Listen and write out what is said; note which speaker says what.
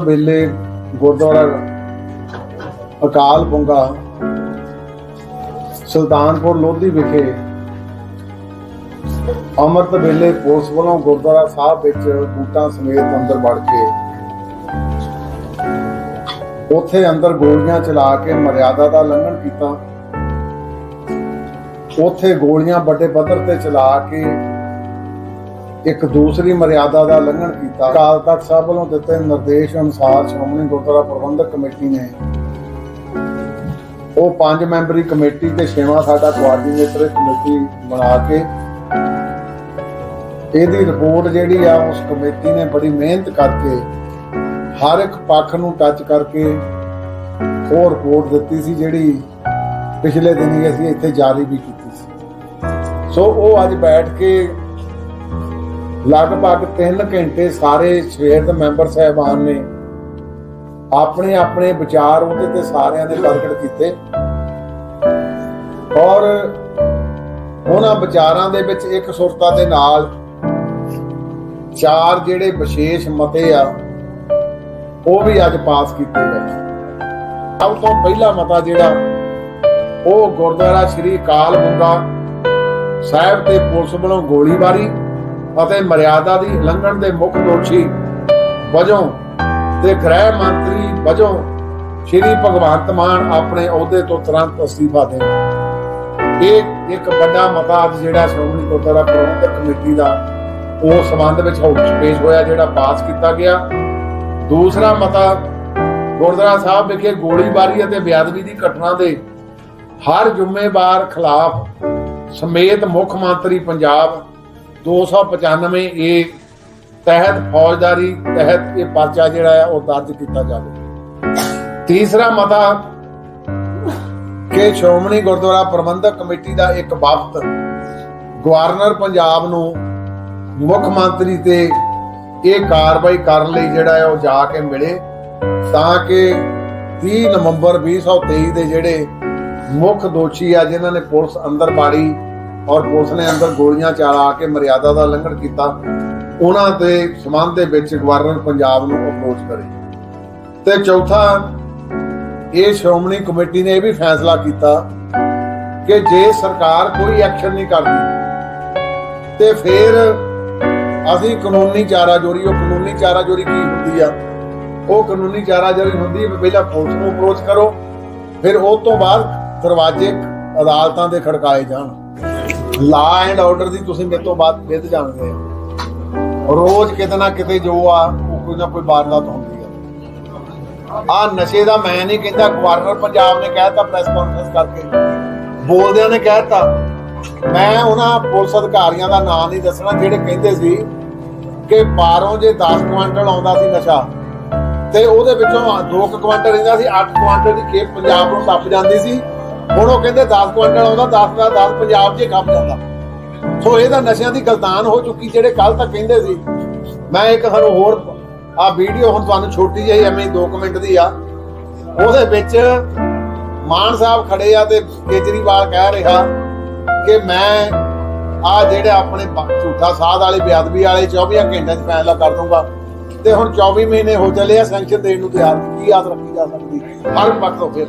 Speaker 1: ਵੇਲੇ ਗੁਰਦੁਆਰਾ, ਅਕਾਲ ਬੁੰਗਾ ਸੁਲਤਾਨਪੁਰ ਲੋਧੀ ਵਿਖੇ ਅੰਮ੍ਰਿਤ ਵੇਲੇ ਪੁਲਿਸ ਵੱਲੋਂ ਗੁਰਦੁਆਰਾ ਸਾਹਿਬ ਵਿੱਚ ਬੂਟਾਂ ਸਮੇਤ ਅੰਦਰ ਵੜ ਕੇ ਉੱਥੇ ਅੰਦਰ ਗੋਲੀਆਂ ਚਲਾ ਕੇ ਮਰਿਆਦਾ ਦਾ ਉਲੰਘਣ ਕੀਤਾ। ਉੱਥੇ ਗੋਲੀਆਂ ਵੱਡੇ ਪੱਧਰ ਤੇ ਚਲਾ ਕੇ ਇੱਕ ਦੂਸਰੀ ਮਰਿਆਦਾ ਦਾ ਉਲੰਘਣ ਕੀਤਾ। ਅਕਾਲ ਤਖਤ ਸਾਹਿਬ ਵੱਲੋਂ ਦਿੱਤੇ ਨਿਰਦੇਸ਼ ਅਨੁਸਾਰ ਸ਼੍ਰੋਮਣੀ ਗੁਰਦੁਆਰਾ ਪ੍ਰਬੰਧਕ ਕਮੇਟੀ ਨੇ ਉਹ ਪੰਜ ਮੈਂਬਰੀ ਕਮੇਟੀ ਤੇ ਛੇਵਾਂ ਸਾਡਾ ਕੋਆਰਡੀਨੇਟਰ ਕਮੇਟੀ ਬਣਾ ਕੇ ਇਹਦੀ ਰਿਪੋਰਟ ਜਿਹੜੀ ਆ ਉਸ ਕਮੇਟੀ ਨੇ ਬੜੀ ਮਿਹਨਤ ਕਰਕੇ ਹਰ ਇੱਕ ਪੱਖ ਨੂੰ ਟੱਚ ਕਰਕੇ ਉਹ ਰਿਪੋਰਟ ਦਿੱਤੀ ਸੀ ਜਿਹੜੀ ਪਿਛਲੇ ਦਿਨੀ ਅਸੀਂ ਇੱਥੇ ਜਾਰੀ ਵੀ ਕੀਤੀ ਸੀ। ਸੋ ਉਹ ਅੱਜ ਬੈਠ ਕੇ ਲਗਭਗ 3 ਘੰਟੇ ਸਾਰੇ ਸਵੇਰ ਦੇ ਮੈਂਬਰ ਸਾਹਿਬਾਨ ਨੇ ਆਪਣੇ ਆਪਣੇ ਵਿਚਾਰ ਉਹਦੇ ਤੇ ਸਾਰਿਆਂ ਨੇ ਪ੍ਰਗਟ ਕੀਤੇ। ਔਰ ਉਹਨਾਂ ਵਿਚਾਰਾਂ ਦੇ ਵਿੱਚ ਇੱਕ ਸੁਰਤਾ ਦੇ ਨਾਲ ਚਾਰ ਜਿਹੜੇ ਵਿਸ਼ੇਸ਼ ਮਤੇ ਆ, ਉਹ ਵੀ ਅੱਜ ਪਾਸ ਕੀਤੇ ਗਏ। ਸਭ ਤੋਂ ਪਹਿਲਾ ਮਤਾ ਜਿਹੜਾ, ਉਹ ਗੁਰਦੁਆਰਾ ਸ੍ਰੀ ਅਕਾਲ ਬੁੰਗਾ ਸਾਹਿਬ ਤੇ ਪੁਲਿਸ ਵੱਲੋਂ ਗੋਲੀਬਾਰੀ ਅਤੇ ਮਰਿਆਦਾ ਦੀ ਉਲੰਘਣ ਦੇ ਮੁੱਖ ਦੋਸ਼ੀ ਵਜੋਂ ਤੇ ਗ੍ਰਹਿ ਮੰਤਰੀ ਵਜੋਂ ਸ਼੍ਰੀ ਭਗਵੰਤ ਮਾਨ ਆਪਣੇ ਅਹੁਦੇ ਤੋਂ ਤੁਰੰਤ ਅਸਤੀਫਾ ਦੇਣ। ਇਹ ਇੱਕ ਵੱਡਾ ਮਤਾ ਅੱਜ ਜਿਹੜਾ ਸ਼੍ਰੋਮਣੀ ਗੁਰਦੁਆਰਾ ਪ੍ਰਬੰਧਕ ਕਮੇਟੀ ਦਾ ਉਸ ਸੰਬੰਧ ਵਿੱਚ ਹਾਊਸ ਪੇਸ਼ ਹੋਇਆ ਜਿਹੜਾ ਪਾਸ ਕੀਤਾ ਗਿਆ। ਦੂਸਰਾ ਮਤਾ ਗੁਰਦੁਆਰਾ ਸਾਹਿਬ ਵਿਖੇ ਗੋਲੀਬਾਰੀ ਅਤੇ ਬੇਅਦਬੀ ਦੀ ਘਟਨਾ ਦੇ ਹਰ ਜ਼ਿੰਮੇਵਾਰ ਖਿਲਾਫ ਸਮੇਤ ਮੁੱਖ ਮੰਤਰੀ ਪੰਜਾਬ 295 ਏ ਤਹਿਤ ਫੌਜਦਾਰੀ ਤਹਿਤ ਇਹ ਪਰਚਾ ਜਿਹੜਾ ਹੈ ਉਹ ਦਰਜ ਕੀਤਾ ਜਾਵੇ। ਤੀਸਰਾ ਮਤਾ, ਕਿ ਸ਼੍ਰੋਮਣੀ ਗੁਰਦੁਆਰਾ ਪ੍ਰਬੰਧਕ ਕਮੇਟੀ ਦਾ ਇੱਕ ਵਫਦ ਗਵਰਨਰ ਪੰਜਾਬ ਨੂੰ ਮੁੱਖ ਮੰਤਰੀ ਤੇ ਇਹ ਕਾਰਵਾਈ ਕਰਨ ਲਈ ਜਿਹੜਾ ਹੈ ਉਹ ਜਾ ਕੇ ਮਿਲੇ ਤਾਂ ਕਿ 30 ਨਵੰਬਰ 2023 ਦੇ ਜਿਹੜੇ ਮੁੱਖ ਦੋਸ਼ੀ ਆ, ਜਿਨ੍ਹਾਂ ਨੇ ਪੁਲਿਸ ਅੰਦਰ ਬਾੜੀ ਔਰ ਪੁਲਿਸ ਨੇ ਅੰਦਰ ਗੋਲੀਆਂ ਚਲਾ ਕੇ ਮਰਿਆਦਾ ਦਾ ਉਲੰਘਣ ਕੀਤਾ। ਉਹਨਾਂ ਦੇ ਸਬੰਧ ਦੇ ਵਿੱਚ ਗਵਰਨਰ ਪੰਜਾਬ ਨੂੰ ਅਪਰੋਚ ਕਰੇ। ਤੇ ਚੌਥਾ, ਇਹ ਸ਼੍ਰੋਮਣੀ ਕਮੇਟੀ ਨੇ ਇਹ ਵੀ ਫੈਸਲਾ ਕੀਤਾ ਕਿ ਜੇ ਸਰਕਾਰ ਕੋਈ ਐਕਸ਼ਨ ਨਹੀਂ ਕਰਦੀ, ਤੇ ਫਿਰ ਅਸੀਂ ਕਾਨੂੰਨੀ ਚਾਰਾਜੋਰੀ, ਉਹ ਕਾਨੂੰਨੀ ਚਾਰਾਜੋਰੀ ਕੀ ਹੁੰਦੀ ਆ? ਉਹ ਕਾਨੂੰਨੀ ਚਾਰਾਜੋਰੀ ਹੁੰਦੀ ਹੈ ਪਹਿਲਾਂ ਪੁਲਿਸ ਨੂੰ ਅਪਰੋਚ ਕਰੋ, ਫਿਰ ਉਹ ਤੋਂ ਬਾਅਦ ਦਰਵਾਜ਼ੇ ਅਦਾਲਤਾਂ ਦੇ ਖੜਕਾਏ ਜਾਣ। ਲਾ ਐਂਡ ਆਰਡਰ ਦੀ ਤੁਸੀਂ ਮੇਰੇ ਤੋਂ ਬਾਅਦ ਵਿਦ ਜਾਣਦੇ ਆ ਰੋਜ਼ ਕਿਤੇ ਨਾ ਕਿਤੇ ਜੋ ਆ ਕੋਈ ਨਾ ਕੋਈ ਵਾਰਦਾਤ ਹੁੰਦੀ ਆ। ਆ ਨਸ਼ੇ ਦਾ ਮੈਂ ਨਹੀਂ ਕਹਿੰਦਾ, ਗਵਰਨਰ ਪੰਜਾਬ ਨੇ ਕਹਿਤਾ ਪ੍ਰੈਸ ਕਾਨਫਰੰਸ ਕਰਕੇ। ਬੋਲਦਿਆਂ ਨੇ ਕਹਿਤਾ। ਮੈਂ ਉਹਨਾਂ ਪੁਲਿਸ ਅਧਿਕਾਰੀਆਂ ਦਾ ਨਾਮ ਨਹੀਂ ਦੱਸਣਾ, ਜਿਹੜੇ ਕਹਿੰਦੇ ਸੀ ਕਿ ਬਾਹਰੋਂ ਜੇ 10 ਕੁਆਂਟਲ ਆਉਂਦਾ ਸੀ ਨਸ਼ਾ, ਤੇ ਉਹਦੇ ਵਿੱਚੋਂ 2 ਕੁਆਂਟਲ ਰਹਿੰਦਾ ਸੀ 8 ਕੁਆਂਟਲ ਦੀ ਖੇਪ ਪੰਜਾਬ ਨੂੰ ਟੱਪ ਜਾਂਦੀ ਸੀ। ਹੁਣ ਉਹ ਕਹਿੰਦੇ 10 ਕੁਆਂਟਲ ਆਉਂਦਾ 10 ਦਾ 10 ਪੰਜਾਬ 'ਚ ਖੱਪ ਜਾਂਦਾ ਸੋ ਇਹ ਨਸ਼ਿਆਂ ਦੀ ਗਲਤਾਨ ਹੋ ਚੁੱਕੀ ਜਿਹੜੇ ਕੱਲ ਤੱਕ ਕਹਿੰਦੇ ਸੀ। ਮੈਂ ਇੱਕ ਤੁਹਾਨੂੰ ਹੋਰ ਆ ਵੀਡੀਓ ਹੁਣ ਤੁਹਾਨੂੰ ਛੋਟੀ ਜਿਹੀ ਐਵੇਂ 2 ਮਿੰਟ ਦੀ ਆ। ਉਹਦੇ ਵਿੱਚ ਮਾਨ ਸਾਹਿਬ ਖੜੇ ਆ ਤੇ ਕੇਜਰੀਵਾਲ ਕਹਿ ਰਿਹਾ ਕਿ ਮੈਂ ਆ ਜਿਹੜੇ ਆਪਣੇ ਝੂਠਾ ਸਾਧ ਵਾਲੇ, ਬੇਅਦਬੀ ਵਾਲੇ 24 ਘੰਟਿਆਂ 'ਚ ਫੈਸਲਾ ਕਰ ਦੂੰਗਾ ਤੇ ਹੁਣ 24 ਮਹੀਨੇ ਹੋ ਚੱਲੇ ਆ, ਸੈਂਕਸ਼ਨ ਦੇਣ ਨੂੰ ਤਿਆਰ, ਕੀ ਆਸ ਰੱਖੀ ਜਾ ਸਕਦੀ? ਹਰ ਪੱਖ ਤੋਂ ਫਿਰ।